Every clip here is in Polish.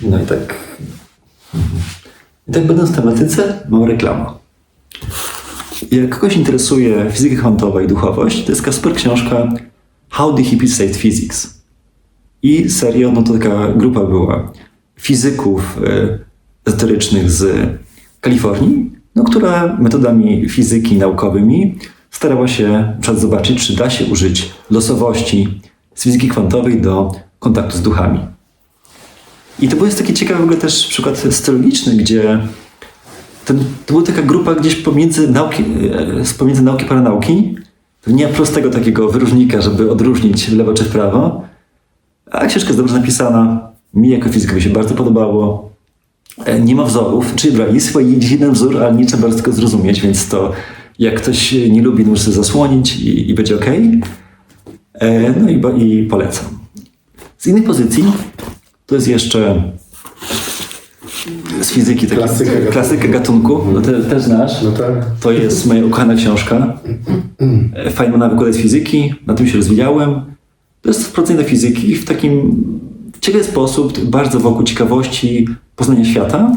No i tak. I tak będąc w tematyce, mam reklamę. Jak kogoś interesuje fizyka kwantowa i duchowość, to jest taka super książka How the Hippies Saved Physics. I serio, no to taka grupa była fizyków e, ezoterycznych z Kalifornii, no, która metodami fizyki naukowymi starała się przed zobaczyć, czy da się użyć losowości z fizyki kwantowej do kontaktu z duchami. I to był jest taki ciekawy w ogóle też przykład stylogiczny, gdzie ten, to była taka grupa gdzieś pomiędzy nauki, e, pomiędzy nauki paranauki. Nie ma prostego takiego wyróżnika, żeby odróżnić w lewo czy w prawo. A książka jest dobrze napisana. Mi jako fizykowi się bardzo podobało. E, Nie ma wzorów, czyli brali swój jeden wzór, ale nie trzeba tego zrozumieć, więc to jak ktoś nie lubi, może zasłonić i, i będzie ok. No i, i polecam. Z innych pozycji to jest jeszcze z fizyki taki Klasyka gatunku. klasyka gatunku, no te, też znasz. No tak. To jest moja ukochana książka. Nawyk z fizyki, na tym się rozwijałem. To jest wprowadzenie do fizyki w takim ciekawy sposób, bardzo wokół ciekawości poznania świata.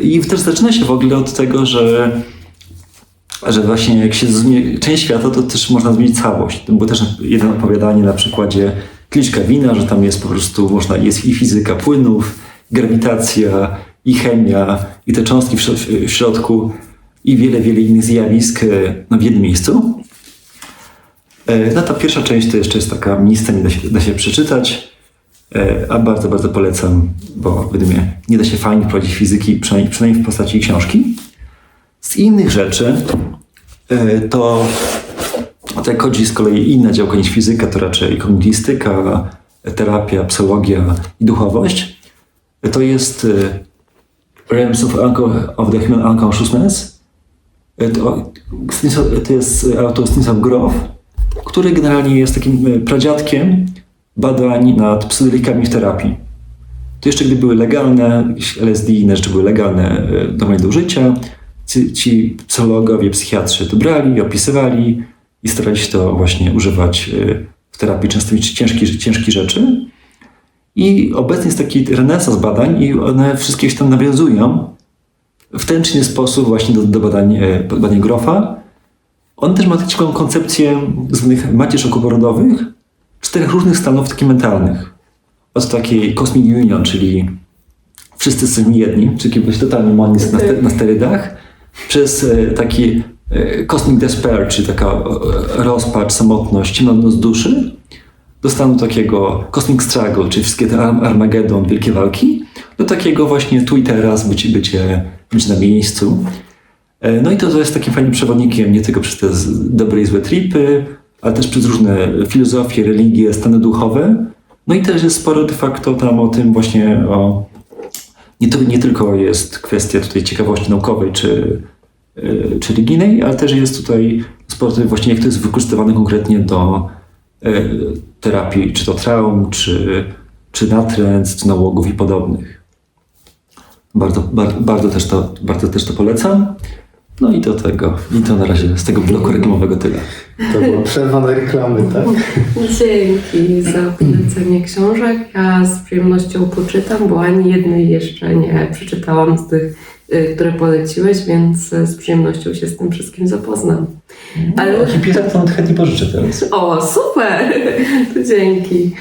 I też zaczyna się w ogóle od tego, że, że właśnie jak się zrozumie część świata, to też można zmienić całość. To było też jedno opowiadanie na przykładzie Kliczka Wina, że tam jest po prostu, można, jest i fizyka płynów, grawitacja, i chemia, i te cząstki w, w środku, i wiele, wiele innych zjawisk e, no, w jednym miejscu. E, No ta pierwsza część to jeszcze jest taka miejsce, nie da się, da się przeczytać, e, a bardzo, bardzo polecam, bo według mnie nie da się fajnie wprowadzić fizyki, przynajmniej, przynajmniej w postaci książki. Z innych rzeczy e, to tak chodzi z kolei inna działka niż fizyka, to raczej kognitystyka, terapia, psychologia i duchowość. To jest e, Realms of, of the Human Unconsciousness. E, To, Stanisław- to jest autor Stanisław Grof, który generalnie jest takim pradziadkiem badań nad psychodelikami w terapii. To jeszcze gdy były legalne, LSD i inne rzeczy były legalne do użycia, ci, ci psychologowie, psychiatrzy to brali, opisywali i starali się to właśnie używać e, w terapii, często ciężkie, ciężkie rzeczy. I obecnie jest taki renesans badań i one wszystkie się tam nawiązują w ten czy inny sposób właśnie do, do badań, e, badań Grofa. On też ma taką koncepcję zwanych macierz okoporodowych, czterech różnych stanów takich mentalnych. Od takiej Cosmic Union, czyli wszyscy jesteśmy jedni, czyli jakiś totalny monizm na, na sterydach, przez e, taki Cosmic Despair, czyli taka e, rozpacz, samotność, ciemnotność duszy, do stanu takiego Cosmic Struggle, czyli wszystkie te Arm- Armageddon, wielkie walki, do takiego właśnie tu i teraz, bycie, bycie, bycie na miejscu. E, No i to, to jest takim fajnym przewodnikiem nie tylko przez te dobre i złe tripy, ale też przez różne filozofie, religie, stany duchowe. No i też jest sporo de facto tam o tym właśnie o... Nie, to, nie tylko jest kwestia tutaj ciekawości naukowej czy, e, czy religijnej, ale też jest tutaj sporo tutaj właśnie jak to jest wykorzystywane konkretnie do e, terapii, czy to traum, czy, czy natręt, czy nałogów i podobnych. Bardzo, bardzo, bardzo, też to, bardzo też to polecam. No i do tego, i to na razie z tego bloku reklamowego tyle. To była przerwa na reklamy, tak? Dzięki za polecenie książek. Ja z przyjemnością poczytam, bo ani jednej jeszcze nie przeczytałam z tych, y, które poleciłeś, więc y, z przyjemnością się z tym wszystkim zapoznam. Ale- Ale to chętnie pożyczę teraz. O, super! To dzięki.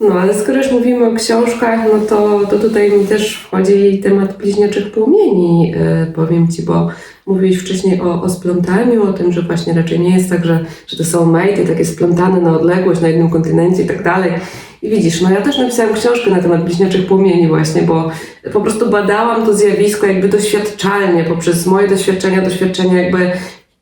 No, ale skoro już mówimy o książkach, no to, to tutaj mi też wchodzi temat bliźniaczych płomieni, y, powiem Ci, bo mówiłeś wcześniej o, o splątaniu, o tym, że właśnie raczej nie jest tak, że, że to są mejty takie splątane na odległość, na jednym kontynencie i tak dalej. I widzisz, no ja też napisałam książkę na temat bliźniaczych płomieni właśnie, bo po prostu badałam to zjawisko jakby doświadczalnie, poprzez moje doświadczenia, doświadczenia jakby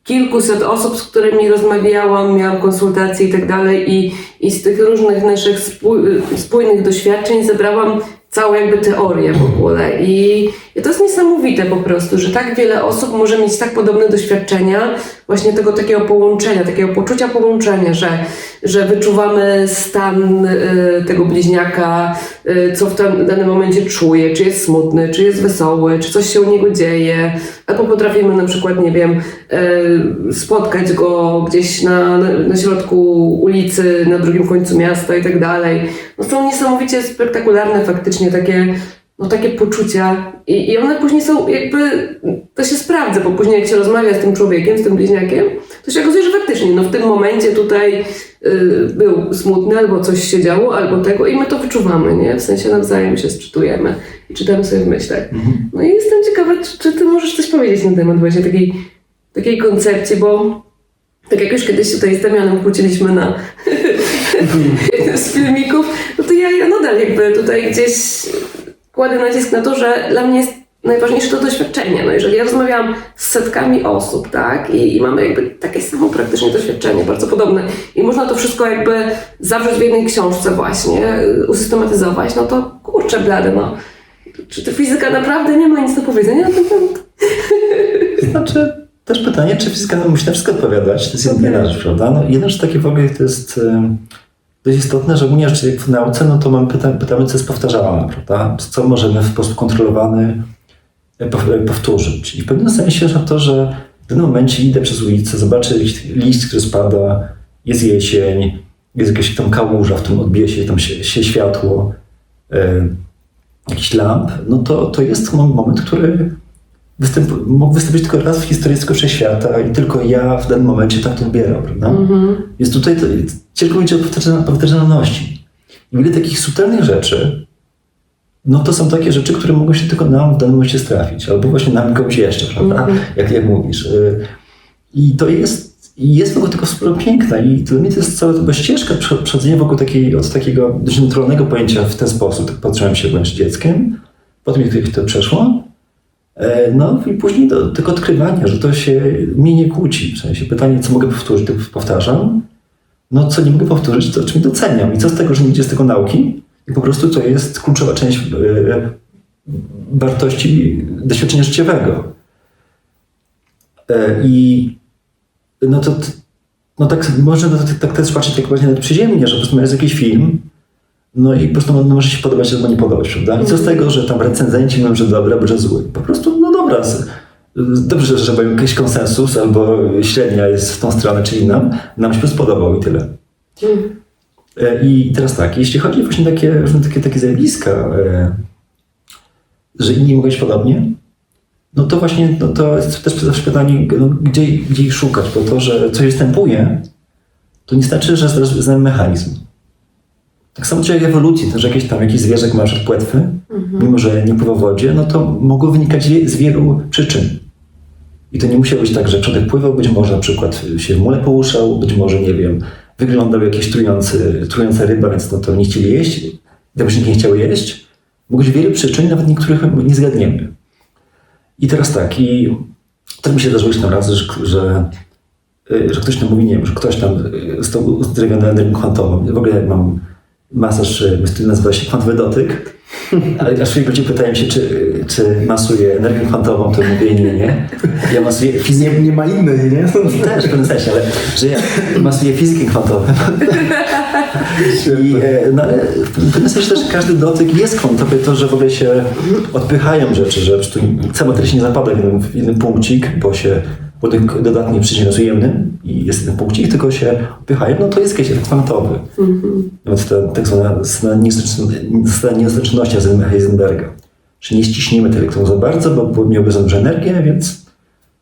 kilkuset osób, z którymi rozmawiałam, miałam konsultacje i tak dalej i, z tych różnych naszych spój, spójnych doświadczeń zebrałam całą jakby teorię w ogóle. I, i to jest niesamowite po prostu, że tak wiele osób może mieć tak podobne doświadczenia, właśnie tego takiego połączenia, takiego poczucia połączenia, że, że wyczuwamy stan y, tego bliźniaka, y, co w danym momencie czuje, czy jest smutny, czy jest wesoły, czy coś się u niego dzieje, albo potrafimy na przykład, nie wiem, y, spotkać go gdzieś na, na środku ulicy, na drugim końcu miasta i tak dalej. No są niesamowicie spektakularne faktycznie takie no takie poczucia i, i one później są jakby, to się sprawdza, bo później jak się rozmawia z tym człowiekiem, z tym bliźniakiem, to się okazuje, że faktycznie no w tym momencie tutaj y, był smutny, albo coś się działo, albo tego i my to wyczuwamy, nie? W sensie nawzajem się sczytujemy i czytamy sobie w myślach. No i jestem ciekawa, czy, czy ty możesz coś powiedzieć na temat właśnie takiej, takiej koncepcji, bo tak jak już kiedyś tutaj z Damianem kłóciliśmy na jednym z filmików, no to ja, ja nadal jakby tutaj gdzieś kładę nacisk na to, że dla mnie jest najważniejsze to doświadczenie. No jeżeli ja rozmawiałam z setkami osób, tak, i, i mamy jakby takie samo praktycznie doświadczenie, bardzo podobne, i można to wszystko jakby zawrzeć w jednej książce właśnie, y, usystematyzować, no to kurczę blade, no. Czy ta fizyka naprawdę nie ma nic do powiedzenia na ten temat? Znaczy, też pytanie, czy fizyka nam musi na wszystko odpowiadać. To jest jedna rzecz, prawda? No, jedna rzecz takie w ogóle to jest em, dość istotne, że rzecz jak w nauce, no to pyta, pytamy, co jest powtarzalne, prawda? Co możemy w sposób kontrolowany e, e, powtórzyć. I w pewnym sensie, że to, że w danym momencie idę przez ulicę, zobaczę liść który spada, jest jesień, jest jakaś tam kałuża, w którym odbije się tam się, się światło, e, jakiś lamp, no to, to jest mom- moment, który występ, mógł wystąpić tylko raz w historii tylko wszechświata i tylko ja w danym momencie tak to odbieram, prawda? Mhm. Jest tutaj to, ciężko mówić o powtarzalności-. I wiele takich subtelnych rzeczy, no to są takie rzeczy, które mogą się tylko nam w danym momencie strafić, albo właśnie nam komuś jeszcze, prawda? Mhm. Jak, jak mówisz. Y, I to jest, i jest wokół tego sporo piękna i dla mnie to jest cała ta ścieżka prze- przechodzenia wokół takiej, od takiego dość naturalnego pojęcia w ten sposób, tak patrzyłem się, byłem dzieckiem, potem jak to przeszło, No i później do tego odkrywania, że to się mnie nie kłóci. W sensie pytanie, co mogę powtórzyć, to powtarzam. No co nie mogę powtórzyć, to czym doceniam. I co z tego, że nie idzie z tego nauki? I po prostu to jest kluczowa część e, wartości doświadczenia życiowego. E, I no to no tak, można to, tak też patrzeć tak bardziej nawet przyziemnie, że po prostu jest jakiś film, no i po prostu on może się podobać albo nie podobać, prawda? I co z tego, że tam recenzenci mówią, że dobry albo że zły? Po prostu, no dobra, dobrze, że mają jakiś konsensus albo średnia jest w tą stronę czy inną, nam się po prostu podobał i tyle. Mhm. E, I teraz tak, jeśli chodzi właśnie takie, takie, takie zjawiska, e, że inni mogą być podobnie, no to właśnie no to jest też zawsze pytanie, no, gdzie, gdzie ich szukać, bo to, że coś występuje, to nie znaczy, że zna- znamy mechanizm. Tak samo jak ewolucji, to, że jakieś tam jakiś zwierzak ma przykład płetwy, mimo że nie pływa w wodzie, no to mogło wynikać z wielu przyczyn. I to nie musiało być tak, że człowiek pływał, być może na przykład się w mule połuszał, być może, nie wiem, wyglądał jakiś trujący, trująca ryba, więc no to nie chcieli jeść, gdyby się nie chciały jeść. Mogło być wiele przyczyn, nawet niektórych nie zgadniemy. I teraz tak, i tak mi się zdarzyło tam raz, że, że, y, że ktoś tam mówi, nie wiem, że ktoś tam y, został uzdrowiony energią kwantową. W ogóle mam masaż, który nazywa się kwantowy dotyk. Ale aż ludzie pytają się, czy, czy masuję energią kwantową, to mówię nie, nie. Ja masuję fizykę. Nie, nie ma innej, nie? Też w pewnym sensie, ale że ja masuję fizykę kwantową. I, e, no, ale w pewnym sensie też każdy dotyk jest kwantowy, to, że w ogóle się odpychają rzeczy, że prostu cała treść nie zapada w jeden, w jeden punkcik, bo się bo ten dodatni jest ujemny i jest jeden punkcik, tylko się odpychają, no to jest jakiś efekt kwantowy. Nawet ta tak zwana zasada nieskończoności Heisenberga. Że nie ściśniemy tych elektronów za bardzo, bo, miałby za dużo energię, więc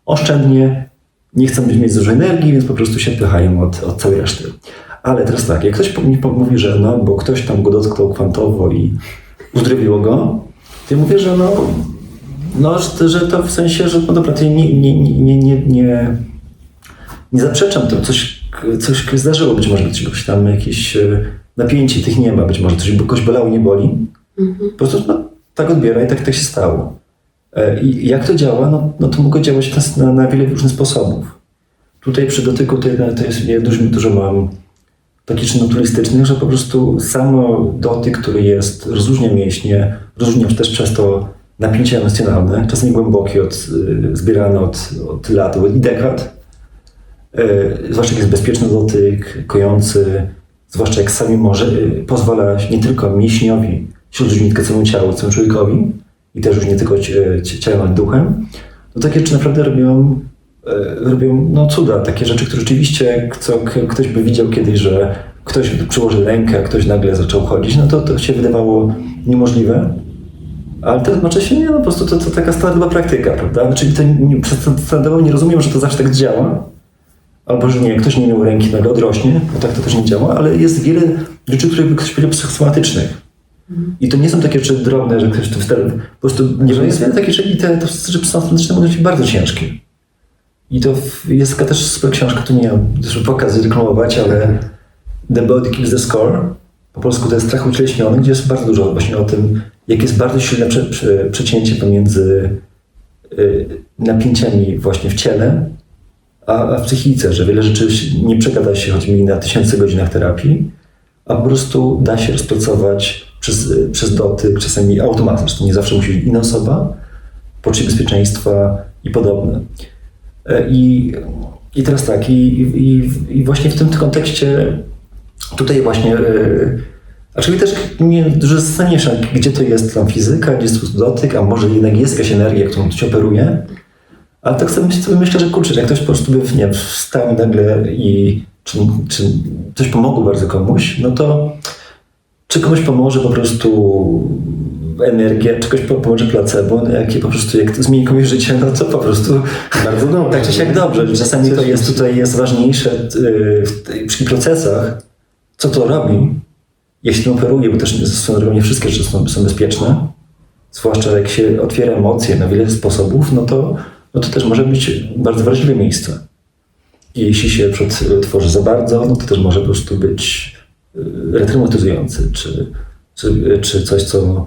oszczędnie nie chcą mieć dużo energii, więc po prostu się odpychają od, od całej reszty. Ale teraz tak, jak ktoś mi mówi, że no, bo ktoś tam go dotknął kwantowo i uzdrowiło go, to ja mówię, że no, no że, to w sensie, że no dobra, to nie, nie, nie, nie, nie, nie, zaprzeczam to, coś, coś zdarzyło, być może czegoś tam jakieś e, napięcie, tych nie ma, być może coś kogoś bolało, nie boli. Po prostu no, tak odbiera i tak, tak się stało. E, I jak to działa? No, no to mogło działać na, na, wiele różnych sposobów. Tutaj przy dotyku to, to jest, ja dużo, dużo mam takich czynów turystycznych, że po prostu samo dotyk, który jest, rozluźnia mięśnie, rozluźnia też przez to napięcie emocjonalne, czasami głębokie, od, y, zbierane od, od lat i dekad, E, zwłaszcza jak jest bezpieczny dotyk, kojący, zwłaszcza jak sami może, e, pozwala nie tylko mięśniowi rozluźnić, tylko całemu ciału, całemu człowiekowi i też już nie tylko ciałem, ale duchem, to takie rzeczy naprawdę robią, robią no, cuda, takie rzeczy, które rzeczywiście co, ktoś by widział kiedyś, że ktoś przyłoży rękę, a ktoś nagle zaczął chodzić, no to to się wydawało niemożliwe. Ale to znaczy się nie, no po prostu to, to taka standardowa praktyka, prawda? Znaczy to nie, przez standardowo nie rozumiem, że to zawsze tak działa, albo że nie, ktoś nie miał ręki, nagle odrośnie, bo tak to też nie działa, ale jest wiele rzeczy, które by ktoś powiedział psychosomatycznych. I to nie są takie rzeczy drobne, że ktoś to wtedy, po prostu nie że jest wiele takich rzeczy i te, te rzeczy psychosomatyczne mogą być bardzo ciężkie. I to jest taka też super książka, tu nie mam pokazy reklamować, ale The Body Kills the Score, po polsku to jest strach ucieleśniony, gdzie jest bardzo dużo właśnie o tym, jak jest bardzo silne prze, prze, przecięcie pomiędzy y, napięciami właśnie w ciele, a, a w psychice, że wiele rzeczy nie przegada się choćby na tysięcy godzinach terapii, a po prostu da się rozpracować przez, y, przez dotyk, czasami automatycznie, to nie zawsze musi być inna osoba, poczucie bezpieczeństwa i podobne. E, I, i teraz tak, i, i, i właśnie w tym kontekście tutaj właśnie, yy, aczkolwiek też mnie dużo zastanawia się, gdzie to jest tam fizyka, gdzie jest dotyk, a może jednak jest jakaś energia, którą się operuje, ale tak sobie sobie myślę że kurczę, jak ktoś po prostu by nie wstał nagle i czy, czy coś pomogło bardzo komuś, no to czy komuś pomoże po prostu energia, czy komuś po- pomoże placebo, no jakie po prostu, jak zmieni komuś życie, no to po prostu Bardzo dobrze. tak czy siak dobrze. Czasami to jest tutaj jest ważniejsze y, w tych procesach, co to robi, jeśli operuje, bo też swoją drogą nie wszystkie rzeczy są, są bezpieczne, zwłaszcza jak się otwiera emocje na wiele sposobów, no to, no to też może być bardzo wrażliwe miejsce. I jeśli się przykład tworzy za bardzo, no to też może po prostu być y, retraumatyzujący, czy, czy, czy coś, co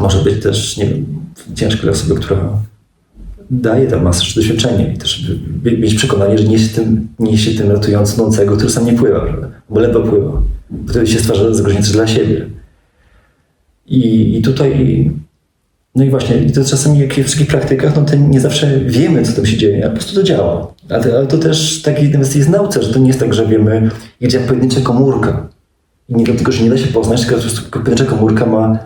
może być też, nie wiem, ciężkie dla osoby, która daje tam masę doświadczenia i też by- by- mieć przekonanie, że niesie tym, niesie tym ratując nącego, który sam nie pływa, bo ledwo pływa. Wtedy się stwarza zagrożenie dla siebie. I, I tutaj, no i właśnie, i to czasami jak w wszystkich praktykach, no to nie zawsze wiemy, co tam się dzieje, a po prostu to działa. Ale, ale to też taki nawet jest nauce, że to nie jest tak, że wiemy, gdzie pojedyncza komórka. I nie dlatego, że nie da się poznać, tylko po prostu pojedyncza komórka ma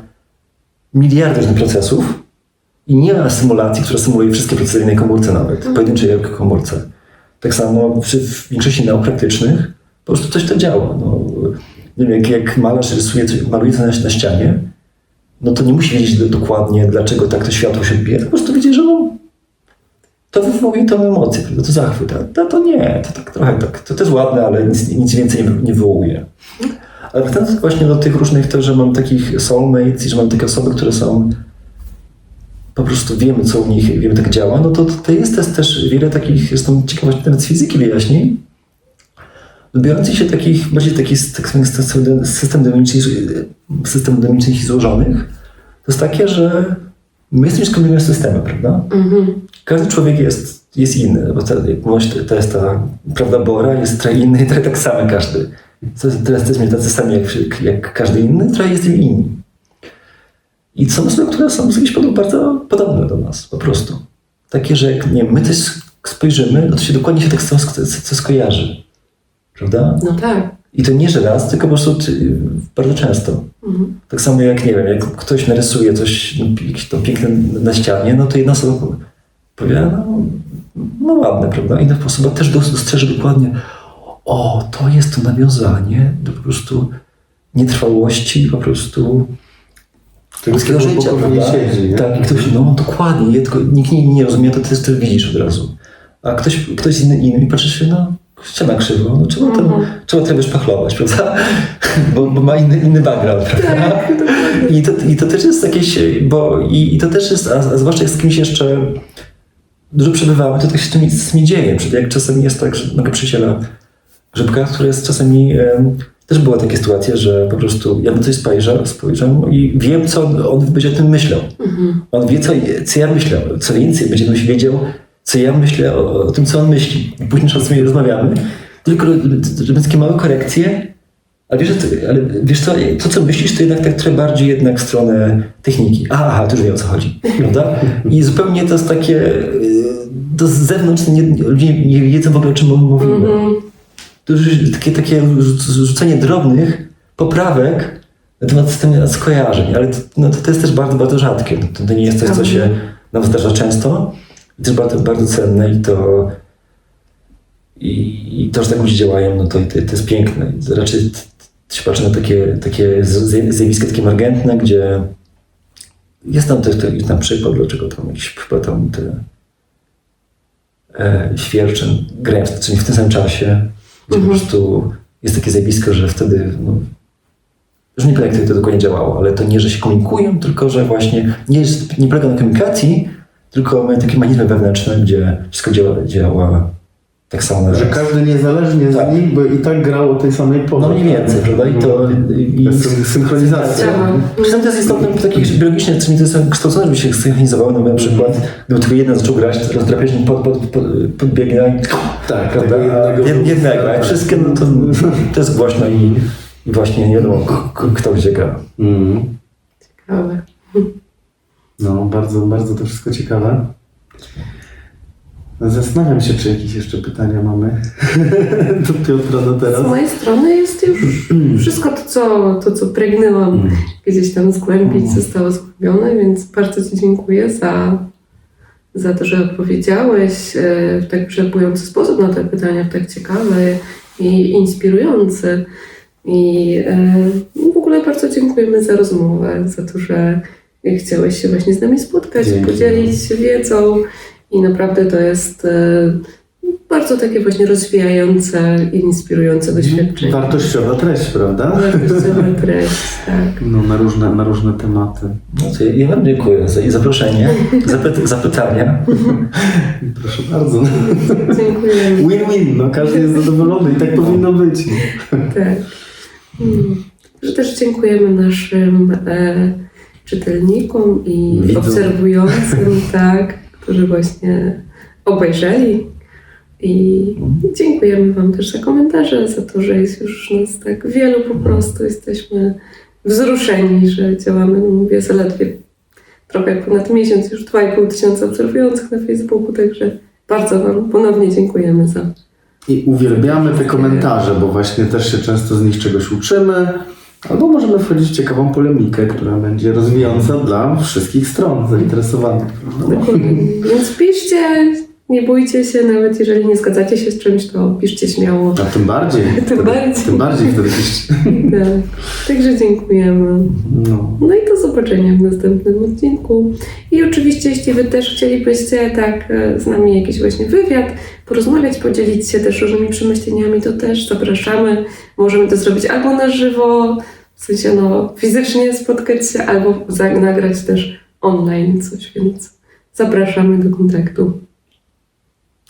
miliardy różnych procesów, i nie ma symulacji, która symuluje wszystkie procesy w jednej komórce nawet, pojedynczej jak komórce. Tak samo przy w większości nauk praktycznych po prostu coś to działa. No, nie wiem, jak, jak malarz rysuje, maluje coś na, na ścianie, no to nie musi wiedzieć do- dokładnie, dlaczego tak to światło się odbija, po prostu widzi, że no, to wywołuje tą emocję, to zachwyt. A to, nie, to tak trochę tak, to, to jest ładne, ale nic, nic więcej nie, wywołuje. Ale wracając właśnie do tych różnych, to, że mam takich soulmates i że mam takie osoby, które są po prostu wiemy, co u nich, wiemy, tak działa, no to, to jest też, wiele takich, jestem ciekaw właśnie nawet z fizyki wyjaśnień, biorących się takich, bardziej takich tak system, dynamicznych, system dynamicznych i złożonych, to jest takie, że my jesteśmy skombinowanym systemem, prawda? Mhm. Każdy człowiek jest, jest inny, bo to, to, jest ta prawda Bora, jest trochę inny, trochę tak samo każdy. Teraz jesteśmy tacy sami jak, jak każdy inny, trochę jesteśmy inni. I są osoby, które są powodów bardzo podobne do nas, po prostu. Takie, że jak nie my coś spojrzymy, no to się dokładnie się tak co, co skojarzy. Prawda? No tak. I to nie że raz, tylko po prostu ty- bardzo często. Mhm. Tak samo jak, nie wiem, jak ktoś narysuje coś no, jakieś to piękne na ścianie, no to jedna osoba powie, no, no ładne, prawda? Inna osoba też dos- dostrzeże dokładnie, o, to jest to nawiązanie do po prostu nietrwałości, po prostu Tego ludzkiego życia, prawda? siedzi, nie? Tak, i ktoś, no dokładnie, tylko nikt nie, nie rozumie, to ty to widzisz od razu. A ktoś, ktoś inny, inny patrzy się, no ściana krzywo, no trzeba, to, Mhm. trzeba trochę szpachlować, prawda? Bo, bo ma inny, inny background, prawda? Tak. I to, I to też jest jakieś, bo i, i to też jest, a, a zwłaszcza jak z kimś jeszcze dużo przebywamy, to tak się z tym, z tym dzieje. Jak czasami jest tak, że mogę przyjaciela Grzybka, który jest czasami, em, też była takie sytuacje, że po prostu ja na coś spojrzę, spojrzę i wiem, co on, on będzie o tym myślał. Mhm. On wie, co, co ja myślę. Co więcej, będzie wiedział, co ja myślę o, o tym, co on myśli. Później czasami rozmawiamy, tylko robiąc takie małe korekcje Ale wiesz, co- ale wiesz co, to co myślisz, to jednak tak trochę bardziej jednak w stronę techniki. Aha, aha, to już wiem o co chodzi, prawda? I zupełnie to jest takie, y, to z zewnątrz nie, ludzie nie wiedzą w ogóle o czym mówimy. Mhm. To już takie, takie rzuc- rzucenie drobnych poprawek na temat skojarzeń, ale to, no, to, to jest też bardzo, bardzo rzadkie. To, to nie jest coś, co się nam zdarza często. Też bardzo, bardzo cenne i to i, i to, że tak ludzie działają, no to, to, to jest piękne. Raczej się patrzy na takie, takie zjawiska takie emergentne, gdzie jest tam też na przykład, dlaczego tam jakiś chyba tam te e, grają w, czyli w tym samym czasie, gdzie Mhm. po prostu jest takie zjawisko, że wtedy no, już nie pamiętam, jak to dokładnie działało, ale to nie, że się komunikują, tylko że właśnie nie, jest, nie polega na komunikacji, tylko mają takie mechanizmy wewnętrzne, gdzie wszystko działa, działa tak samo Że każdy niezależnie Tak. z nich by i tak grał o tej samej porze. No mniej więcej, prawda? I to... I, To jest syn- synchronizacja. Działa. Czasem to jest istotne w takich biologicznych, czym to jest kształcone, żeby się synchronizowało, no na przykład gdyby tylko jeden zaczął grać, to drapieżnik pod, pod, pod, podbiegnie i Tak, prawda? jednego- Jed- jednego, a wszystkie no to, to jest głośno i, i właśnie nie wiadomo kto gdzie gra. Mm. Ciekawe. No, bardzo, bardzo to wszystko ciekawe. Zastanawiam się, czy jakieś jeszcze pytania mamy do Piotra do Z teraz. mojej strony jest już wszystko to, co, to, co pragnęłam Mm. gdzieś tam zgłębić, zostało zgłębione, więc bardzo Ci dziękuję za, za to, że odpowiedziałeś e, w tak przepłyjący sposób na te pytania, w tak ciekawy i inspirujący. I e, w ogóle bardzo dziękujemy za rozmowę, za to, że chciałeś się właśnie z nami spotkać, Dzięki. podzielić się wiedzą i naprawdę to jest e, bardzo takie właśnie rozwijające i inspirujące doświadczenie. Wartościowa treść, prawda? Wartościowa treść, tak. No, na różne, na różne tematy. No ja Wam dziękuję za i zaproszenie, za, py- za pytania. Proszę bardzo. Dziękujemy. Win-win, no każdy jest zadowolony i tak powinno być. Tak. Mm. Że też dziękujemy naszym e, czytelnikom i Widzom. obserwującym, tak, którzy właśnie obejrzeli. I dziękujemy Wam też za komentarze, za to, że jest już nas tak wielu po prostu. Jesteśmy wzruszeni, że działamy, no mówię, zaledwie trochę ponad miesiąc, już 2,5 tysiąca obserwujących na Facebooku, także bardzo Wam ponownie dziękujemy za I uwielbiamy te komentarze, bo właśnie też się często z nich czegoś uczymy. Albo możemy wchodzić w ciekawą polemikę, która będzie rozwijająca dla wszystkich stron zainteresowanych. prawda? Więc piszcie, nie bójcie się, nawet jeżeli nie zgadzacie się z czymś, to piszcie śmiało. A tym bardziej. Tym wtedy, bardziej. Tym bardziej wtedy piszcie. Tak. Także dziękujemy. No. No i do zobaczenia w następnym odcinku. I oczywiście, jeśli Wy też chcielibyście tak e, z nami jakiś właśnie wywiad, porozmawiać, podzielić się też różnymi przemyśleniami, to też zapraszamy. Możemy to zrobić albo na żywo, w sensie no fizycznie spotkać się, albo nagrać też online coś, więc zapraszamy do kontaktu.